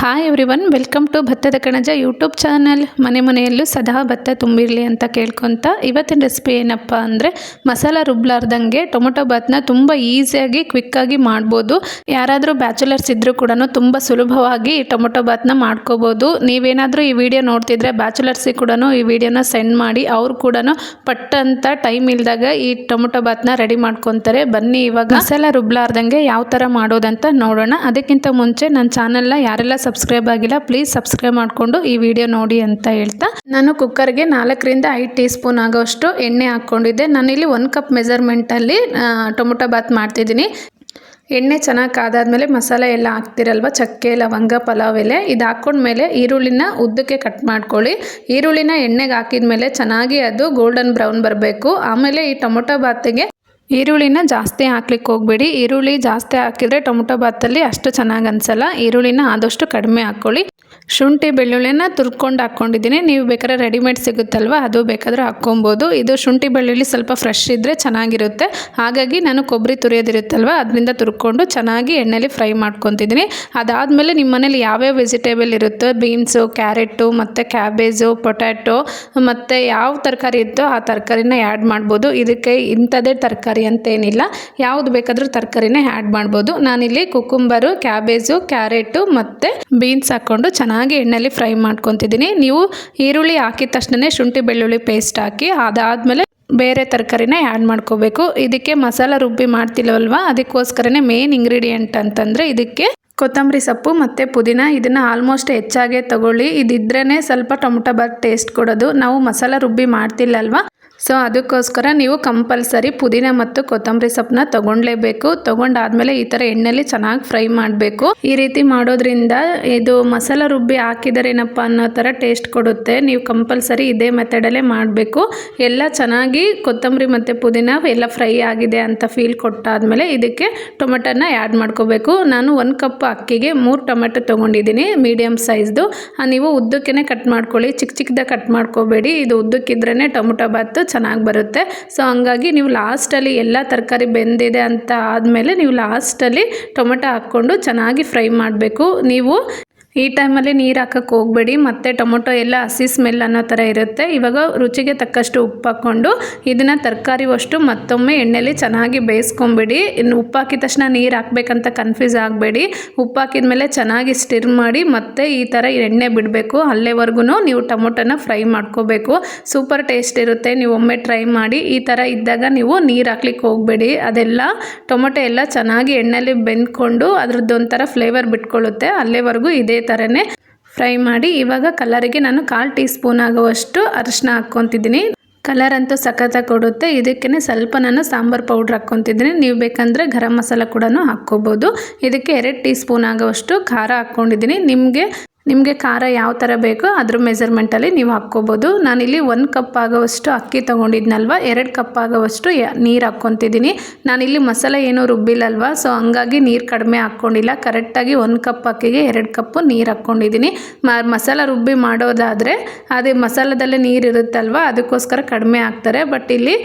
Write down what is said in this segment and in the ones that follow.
Hi everyone welcome to Bhattada Kanaja YouTube channel ಮನೆ ಮನೆಯಲ್ಲೂ ಸದಾ ಭತ್ತ ತುಂಬಿರಲಿ ಅಂತ ಕೇಳ್ಕೊತ ಇವತ್ತಿನ ರೆಸಿಪಿ ಏನಪ್ಪ ಅಂದರೆ ಮಸಾಲ ರುಬ್ಲಾರ್ದಂಗೆ ಟೊಮೊಟೊ ಭಾತ್ನ ತುಂಬ ಈಸಿಯಾಗಿ ಕ್ವಿಕ್ಕಾಗಿ ಮಾಡ್ಬೋದು. ಯಾರಾದರೂ ಬ್ಯಾಚುಲರ್ಸ್ ಇದ್ದರೂ ಕೂಡ ತುಂಬ ಸುಲಭವಾಗಿ ಟೊಮೊಟೊ ಭಾತ್ನ ಮಾಡ್ಕೋಬೋದು. ನೀವೇನಾದರೂ ಈ ವಿಡಿಯೋ ನೋಡ್ತಿದ್ರೆ ಬ್ಯಾಚುಲರ್ಸಿಗೆ ಕೂಡ ಈ ವಿಡಿಯೋನ ಸೆಂಡ್ ಮಾಡಿ, ಅವ್ರು ಕೂಡ ಪಟ್ಟಂತ ಟೈಮ್ ಇಲ್ದಾಗ ಈ ಟೊಮೊಟೊ ಭಾತ್ನ ರೆಡಿ ಮಾಡ್ಕೊತಾರೆ. ಬನ್ನಿ ಇವಾಗ. ಮಸಾಲ ರುಬ್ಲಾರ್ದಂಗೆ ಯಾವ ಥರ ಮಾಡೋದಂತ ನೋಡೋಣ. ಅದಕ್ಕಿಂತ ಮುಂಚೆ ನನ್ನ ಚಾನಲ್ನ ಯಾರೆಲ್ಲ ಸಬ್ಸ್ಕ್ರೈಬ್ ಆಗಿಲ್ಲ ಪ್ಲೀಸ್ ಸಬ್ಸ್ಕ್ರೈಬ್ ಮಾಡಿಕೊಂಡು ಈ ವಿಡಿಯೋ ನೋಡಿ ಅಂತ ಹೇಳ್ತಾ. ನಾನು ಕುಕ್ಕರ್ಗೆ ನಾಲ್ಕರಿಂದ ಐದು ಟೀ ಸ್ಪೂನ್ ಆಗೋಷ್ಟು ಎಣ್ಣೆ ಹಾಕ್ಕೊಂಡಿದ್ದೆ. ನಾನಿಲ್ಲಿ ಒಂದು ಕಪ್ ಮೆಜರ್ಮೆಂಟಲ್ಲಿ ಟೊಮೊಟೊ ಬಾತ್ ಮಾಡ್ತಿದ್ದೀನಿ. ಎಣ್ಣೆ ಚೆನ್ನಾಗಿ ಕಾದಾದ್ಮೇಲೆ ಮಸಾಲೆ ಎಲ್ಲ ಹಾಕ್ತಿರಲ್ವ? ಚಕ್ಕೆ, ಲವಂಗ, ಪಲಾವ್ ಎಲೆ, ಇದು ಹಾಕ್ಕೊಂಡ್ಮೇಲೆ ಈರುಳ್ಳಿನ ಉದ್ದಕ್ಕೆ ಕಟ್ ಮಾಡ್ಕೊಳ್ಳಿ. ಈರುಳ್ಳಿನ ಎಣ್ಣೆಗೆ ಹಾಕಿದ ಮೇಲೆ ಚೆನ್ನಾಗಿ ಅದು ಗೋಲ್ಡನ್ ಬ್ರೌನ್ ಬರಬೇಕು. ಆಮೇಲೆ ಈ ಟೊಮೊಟೊ ಬಾತಿಗೆ ಈರುಳ್ಳಿನ ಜಾಸ್ತಿ ಹಾಕ್ಲಿಕ್ಕೆ ಹೋಗಬೇಡಿ. ಈರುಳ್ಳಿ ಜಾಸ್ತಿ ಹಾಕಿದರೆ ಟೊಮೊಟೊ ಬಾತಲ್ಲಿ ಅಷ್ಟು ಚೆನ್ನಾಗಿ ಅನಿಸಲ್ಲ. ಈರುಳ್ಳಿನ ಆದಷ್ಟು ಕಡಿಮೆ ಹಾಕ್ಕೊಳ್ಳಿ. ಶುಂಠಿ ಬೆಳ್ಳುಳ್ಳಿನ ತುರ್ಕೊಂಡು ಹಾಕ್ಕೊಂಡಿದ್ದೀನಿ. ನೀವು ಬೇಕಾದ್ರೆ ರೆಡಿಮೇಡ್ ಸಿಗುತ್ತಲ್ವ? ಅದು ಬೇಕಾದ್ರೆ ಹಾಕ್ಕೊಬೋದು. ಇದು ಶುಂಠಿ ಬೆಳ್ಳುಳ್ಳಿ ಸ್ವಲ್ಪ ಫ್ರೆಶ್ ಇದ್ದರೆ ಚೆನ್ನಾಗಿರುತ್ತೆ. ಹಾಗಾಗಿ ನಾನು ಕೊಬ್ಬರಿ ತುರಿಯೋದಿರುತ್ತಲ್ವ? ಅದರಿಂದ ತುರ್ಕೊಂಡು ಚೆನ್ನಾಗಿ ಎಣ್ಣೆಲಿ ಫ್ರೈ ಮಾಡ್ಕೊತಿದ್ದೀನಿ. ಅದಾದಮೇಲೆ ನಿಮ್ಮ ಮನೇಲಿ ಯಾವ್ಯಾವ ವೆಜಿಟೇಬಲ್ ಇರುತ್ತೋ? ಬೀನ್ಸು ಕ್ಯಾರೆಟು ಮತ್ತು ಕ್ಯಾಬೇಜು, ಪೊಟ್ಯಾಟೊ, ಮತ್ತು ಯಾವ ತರಕಾರಿ ಇತ್ತೋ ಆ ತರಕಾರಿನ ಆ್ಯಡ್ ಮಾಡ್ಬೋದು. ಇದಕ್ಕೆ ಇಂಥದ್ದೇ ತರಕಾರಿ ಅಂತೇನಿಲ್ಲ. ಯಾವುದು ಬೇಕಾದರೂ ತರಕಾರಿನೇ ಆ್ಯಡ್ ಮಾಡ್ಬೋದು. ನಾನಿಲ್ಲಿ ಕುಕುಂಬರು, ಕ್ಯಾಬೇಜು, ಕ್ಯಾರೆಟು ಮತ್ತು ಬೀನ್ಸ್ ಹಾಕ್ಕೊಂಡು ಚೆನ್ನಾಗಿ ಎಣ್ಣೆಯಲ್ಲಿ ಫ್ರೈ ಮಾಡ್ಕೊತಿದ್ದೀನಿ. ನೀವು ಈರುಳ್ಳಿ ಹಾಕಿದ ತಕ್ಷಣನೇ ಶುಂಠಿ ಬೆಳ್ಳುಳ್ಳಿ ಪೇಸ್ಟ್ ಹಾಕಿ ಅದಾದಮೇಲೆ ಬೇರೆ ತರಕಾರಿನ ಆ್ಯಡ್ ಮಾಡ್ಕೋಬೇಕು. ಇದಕ್ಕೆ ಮಸಾಲ ರುಬ್ಬಿ ಮಾಡ್ತಿಲ್ಲವಲ್ವ ಅದಕ್ಕೋಸ್ಕರನೇ ಮೇನ್ ಇಂಗ್ರೀಡಿಯೆಂಟ್ ಅಂತಂದರೆ ಇದಕ್ಕೆ ಕೊತ್ತಂಬರಿ ಸೊಪ್ಪು ಮತ್ತು ಪುದೀನ ಇದನ್ನು ಆಲ್ಮೋಸ್ಟ್ ಹೆಚ್ಚಾಗೆ ತಗೊಳ್ಳಿ. ಇದಿದ್ರೇ ಸ್ವಲ್ಪ ಟೊಮೊಟೊ ಬಾತ್ ಟೇಸ್ಟ್ ಕೊಡೋದು. ನಾವು ಮಸಾಲ ರುಬ್ಬಿ ಮಾಡ್ತಿಲ್ಲಲ್ವ? ಸೊ ಅದಕ್ಕೋಸ್ಕರ ನೀವು ಕಂಪಲ್ಸರಿ ಪುದೀನ ಮತ್ತು ಕೊತ್ತಂಬರಿ ಸೊಪ್ಪನ್ನ ತೊಗೊಂಡ್ಲೇಬೇಕು. ತೊಗೊಂಡಾದ್ಮೇಲೆ ಈ ಥರ ಎಣ್ಣೆಲಿ ಚೆನ್ನಾಗಿ ಫ್ರೈ ಮಾಡಬೇಕು. ಈ ರೀತಿ ಮಾಡೋದ್ರಿಂದ ಇದು ಮಸಾಲ ರುಬ್ಬಿ ಹಾಕಿದರೇನಪ್ಪ ಅನ್ನೋ ಥರ ಟೇಸ್ಟ್ ಕೊಡುತ್ತೆ. ನೀವು ಕಂಪಲ್ಸರಿ ಇದೇ ಮೆಥಡಲ್ಲೇ ಮಾಡಬೇಕು. ಎಲ್ಲ ಚೆನ್ನಾಗಿ ಕೊತ್ತಂಬರಿ ಮತ್ತು ಪುದೀನ ಎಲ್ಲ ಫ್ರೈ ಆಗಿದೆ ಅಂತ ಫೀಲ್ ಕೊಟ್ಟಾದ್ಮೇಲೆ ಇದಕ್ಕೆ ಟೊಮೆಟೊನ ಆ್ಯಡ್ ಮಾಡ್ಕೋಬೇಕು. ನಾನು ಒಂದು ಕಪ್ ಅಕ್ಕಿಗೆ ಮೂರು ಟೊಮೆಟೊ ತೊಗೊಂಡಿದ್ದೀನಿ ಮೀಡಿಯಮ್ ಸೈಜ್ದು ನೀವು ಉದ್ದಕ್ಕೇ ಕಟ್ ಮಾಡ್ಕೊಳ್ಳಿ. ಚಿಕ್ಕ ಚಿಕ್ಕದಾಗಿ ಕಟ್ ಮಾಡ್ಕೋಬೇಡಿ. ಇದು ಉದ್ದಕ್ಕಿದ್ರೇ ಟೊಮೊಟೊ ಬಾತು ಚೆನ್ನಾಗಿ ಬರುತ್ತೆ. ಸೊ ಹಂಗಾಗಿ ನೀವು ಲಾಸ್ಟಲ್ಲಿ ಎಲ್ಲ ತರಕಾರಿ ಬೆಂದಿದೆ ಅಂತ ಆದಮೇಲೆ ನೀವು ಲಾಸ್ಟಲ್ಲಿ ಟೊಮೆಟೊ ಹಾಕ್ಕೊಂಡು ಚೆನ್ನಾಗಿ ಫ್ರೈ ಮಾಡಬೇಕು. ನೀವು ಈ ಟೈಮಲ್ಲಿ ನೀರು ಹಾಕೋಕ್ಕೆ ಹೋಗಬೇಡಿ, ಮತ್ತು ಟೊಮೊಟೊ ಎಲ್ಲ ಹಸಿ ಸ್ಮೆಲ್ ಅನ್ನೋ ಥರ ಇರುತ್ತೆ. ಇವಾಗ ರುಚಿಗೆ ತಕ್ಕಷ್ಟು ಉಪ್ಪು ಹಾಕ್ಕೊಂಡು ಇದನ್ನು ತರಕಾರಿ ಅಷ್ಟು ಮತ್ತೊಮ್ಮೆ ಎಣ್ಣೆಲಿ ಚೆನ್ನಾಗಿ ಬೇಯಿಸ್ಕೊಂಬಿಡಿ. ಇನ್ನು ಉಪ್ಪು ಹಾಕಿದ ತಕ್ಷಣ ನೀರು ಹಾಕ್ಬೇಕಂತ ಕನ್ಫ್ಯೂಸ್ ಆಗಬೇಡಿ. ಉಪ್ಪು ಹಾಕಿದ ಮೇಲೆ ಚೆನ್ನಾಗಿ ಸ್ಟಿರ್ ಮಾಡಿ, ಮತ್ತೆ ಈ ಥರ ಎಣ್ಣೆ ಬಿಡಬೇಕು. ಅಲ್ಲೇವರೆಗೂ ನೀವು ಟೊಮೊಟೊನ ಫ್ರೈ ಮಾಡ್ಕೋಬೇಕು. ಸೂಪರ್ ಟೇಸ್ಟ್ ಇರುತ್ತೆ. ನೀವು ಒಮ್ಮೆ ಟ್ರೈ ಮಾಡಿ, ಈ ಥರ ಇದ್ದಾಗ ನೀವು ನೀರು ಹಾಕ್ಲಿಕ್ಕೆ ಹೋಗಬೇಡಿ. ಅದೆಲ್ಲ ಟೊಮೊಟೊ ಎಲ್ಲ ಚೆನ್ನಾಗಿ ಎಣ್ಣೆಲಿ ಬೆಂದ್ಕೊಂಡು ಅದ್ರದ್ದು ಒಂಥರ ಫ್ಲೇವರ್ ಬಿಟ್ಕೊಳ್ಳುತ್ತೆ. ಅಲ್ಲೇವರೆಗೂ ಇದೇ ಥರನೇ ಫ್ರೈ ಮಾಡಿ ಇವಾಗ ಕಲರಿಗೆ ನಾನು ಕಾಲು ಟೀ ಸ್ಪೂನ್ ಆಗುವಷ್ಟು ಅರಿಶಿನ ಹಾಕ್ಕೊತಿದ್ದೀನಿ. ಕಲರ್ ಅಂತೂ ಸಖತ್ತಾಗಿ ಕೊಡುತ್ತೆ. ಇದಕ್ಕೇ ಸ್ವಲ್ಪ ನಾನು ಸಾಂಬಾರು ಪೌಡ್ರ್ ಹಾಕ್ಕೊತಿದ್ದೀನಿ. ನೀವು ಬೇಕಂದರೆ ಗರಂ ಮಸಾಲ ಕೂಡ ಹಾಕ್ಕೋಬೋದು. ಇದಕ್ಕೆ ಎರಡು ಟೀ ಸ್ಪೂನ್ ಆಗುವಷ್ಟು ಖಾರ ಹಾಕ್ಕೊಂಡಿದ್ದೀನಿ. ನಿಮಗೆ ನಿಮಗೆ ಖಾರ ಯಾವ ಥರ ಬೇಕೋ ಅದ್ರ ಮೆಜರ್ಮೆಂಟಲ್ಲಿ ನೀವು ಹಾಕ್ಕೋಬೋದು. ನಾನಿಲ್ಲಿ ಒಂದು ಕಪ್ ಆಗೋವಷ್ಟು ಅಕ್ಕಿ ತೊಗೊಂಡಿದ್ನಲ್ವ? ಎರಡು ಕಪ್ ಆಗೋವಷ್ಟು ನೀರು ಹಾಕ್ಕೊತಿದ್ದೀನಿ. ನಾನಿಲ್ಲಿ ಮಸಾಲೆ ಏನೂ ರುಬ್ಬಿಲ್ಲಲ್ವ? ಸೊ ಹಂಗಾಗಿ ನೀರು ಕಡಿಮೆ ಹಾಕ್ಕೊಂಡಿಲ್ಲ. ಕರೆಕ್ಟಾಗಿ ಒಂದು ಕಪ್ ಅಕ್ಕಿಗೆ ಎರಡು ಕಪ್ಪು ನೀರು ಹಾಕ್ಕೊಂಡಿದ್ದೀನಿ. ಮಸಾಲ ರುಬ್ಬಿ ಮಾಡೋದಾದರೆ ಅದೇ ಮಸಾಲದಲ್ಲೇ ನೀರು ಇರುತ್ತಲ್ವ? ಅದಕ್ಕೋಸ್ಕರ ಕಡಿಮೆ ಹಾಕ್ತಾರೆ. ಬಟ್ ಇಲ್ಲಿ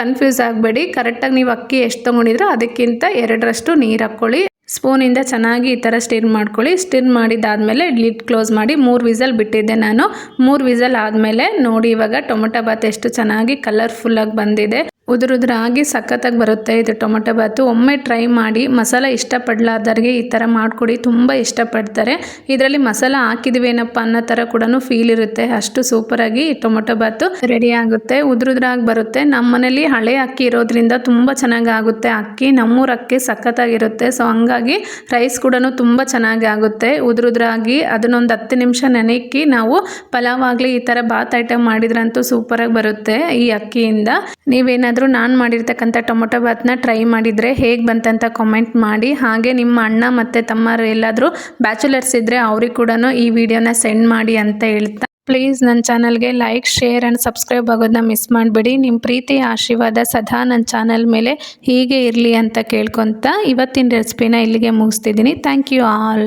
ಕನ್ಫ್ಯೂಸ್ ಆಗಬೇಡಿ. ಕರೆಕ್ಟಾಗಿ ನೀವು ಅಕ್ಕಿ ಎಷ್ಟು ತೊಗೊಂಡಿದ್ರೆ ಅದಕ್ಕಿಂತ ಎರಡರಷ್ಟು ನೀರು ಹಾಕ್ಕೊಳ್ಳಿ. ಸ್ಪೂನಿಂದ ಚೆನ್ನಾಗಿ ಈ ಥರ ಸ್ಟಿರ್ ಮಾಡ್ಕೊಳ್ಳಿ. ಸ್ಟಿರ್ ಮಾಡಿದ್ದಾದಮೇಲೆ ಲಿಡ್ ಕ್ಲೋಸ್ ಮಾಡಿ ಮೂರು ವಿಸಲ್ ಬಿಟ್ಟಿದ್ದೆ ನಾನು. ಮೂರು ವಿಸಲ್ ಆದಮೇಲೆ ನೋಡಿ ಇವಾಗ ಟೊಮೊಟೊ ಬಾತ್ ಎಷ್ಟು ಚೆನ್ನಾಗಿ ಕಲರ್ಫುಲ್ಲಾಗಿ ಬಂದಿದೆ. ಉದುರುದ್ರಾಗಿ ಸಖತ್ತಾಗಿ ಬರುತ್ತೆ ಇದು ಟೊಮೊಟೊ ಬಾತು ಒಮ್ಮೆ ಟ್ರೈ ಮಾಡಿ, ಮಸಾಲ ಇಷ್ಟಪಡ್ಲಾರ್ದವ್ರಿಗೆ ಈ ಥರ ಮಾಡಿಕೊಡಿ, ತುಂಬ ಇಷ್ಟಪಡ್ತಾರೆ. ಇದರಲ್ಲಿ ಮಸಾಲ ಹಾಕಿದ್ವೇನಪ್ಪ ಅನ್ನೋ ಥರ ಕೂಡ ಫೀಲ್ ಇರುತ್ತೆ. ಅಷ್ಟು ಸೂಪರಾಗಿ ಟೊಮೊಟೊ ಬಾತು ರೆಡಿ ಆಗುತ್ತೆ. ಉದುರುದ್ರಾಗಿ ಬರುತ್ತೆ. ನಮ್ಮ ಮನೇಲಿ ಹಳೆ ಅಕ್ಕಿ ಇರೋದ್ರಿಂದ ತುಂಬ ಚೆನ್ನಾಗಿ ಆಗುತ್ತೆ ಅಕ್ಕಿ. ನಮ್ಮೂರ ಅಕ್ಕಿ ಸಖತ್ತಾಗಿರುತ್ತೆ. ಸೊ ಹಂಗಾಗಿ ರೈಸ್ ಕೂಡ ತುಂಬ ಚೆನ್ನಾಗಿ ಆಗುತ್ತೆ. ಉದುರುದ್ರಾಗಿ ಅದನ್ನೊಂದು ಹತ್ತು ನಿಮಿಷ ನೆನೆಕ್ಕಿ ನಾವು ಪಲಾವ್ ಆಗಲಿ ಈ ಥರ ಬಾತ್ ಐಟಮ್ ಮಾಡಿದ್ರಂತೂ ಸೂಪರಾಗಿ ಬರುತ್ತೆ ಈ ಅಕ್ಕಿಯಿಂದ. ನೀವೇನಾದರೂ ಏನಾದರೂ ನಾನು ಮಾಡಿರ್ತಕ್ಕಂಥ ಟೊಮೊಟೊ ಭಾತ್ನ ಟ್ರೈ ಮಾಡಿದರೆ ಹೇಗೆ ಬಂತಂತ ಕಾಮೆಂಟ್ ಮಾಡಿ. ಹಾಗೆ ನಿಮ್ಮ ಅಣ್ಣ ಮತ್ತು ತಮ್ಮರು ಎಲ್ಲಾದರೂ ಬ್ಯಾಚುಲರ್ಸ್ ಇದ್ದರೆ ಅವ್ರಿಗೆ ಕೂಡ ಈ ವಿಡಿಯೋನ ಸೆಂಡ್ ಮಾಡಿ ಅಂತ ಹೇಳ್ತಾ ಪ್ಲೀಸ್ ನನ್ನ ಚಾನಲ್ಗೆ ಲೈಕ್ ಶೇರ್ ಆ್ಯಂಡ್ ಸಬ್ಸ್ಕ್ರೈಬ್ ಆಗೋದನ್ನ ಮಿಸ್ ಮಾಡಬೇಡಿ. ನಿಮ್ಮ ಪ್ರೀತಿ ಆಶೀರ್ವಾದ ಸದಾ ನನ್ನ ಚಾನಲ್ ಮೇಲೆ ಹೀಗೆ ಇರಲಿ ಅಂತ ಕೇಳ್ಕೊತ ಇವತ್ತಿನ ರೆಸಿಪಿನ ಇಲ್ಲಿಗೆ ಮುಗಿಸ್ತಿದ್ದೀನಿ. Thank you all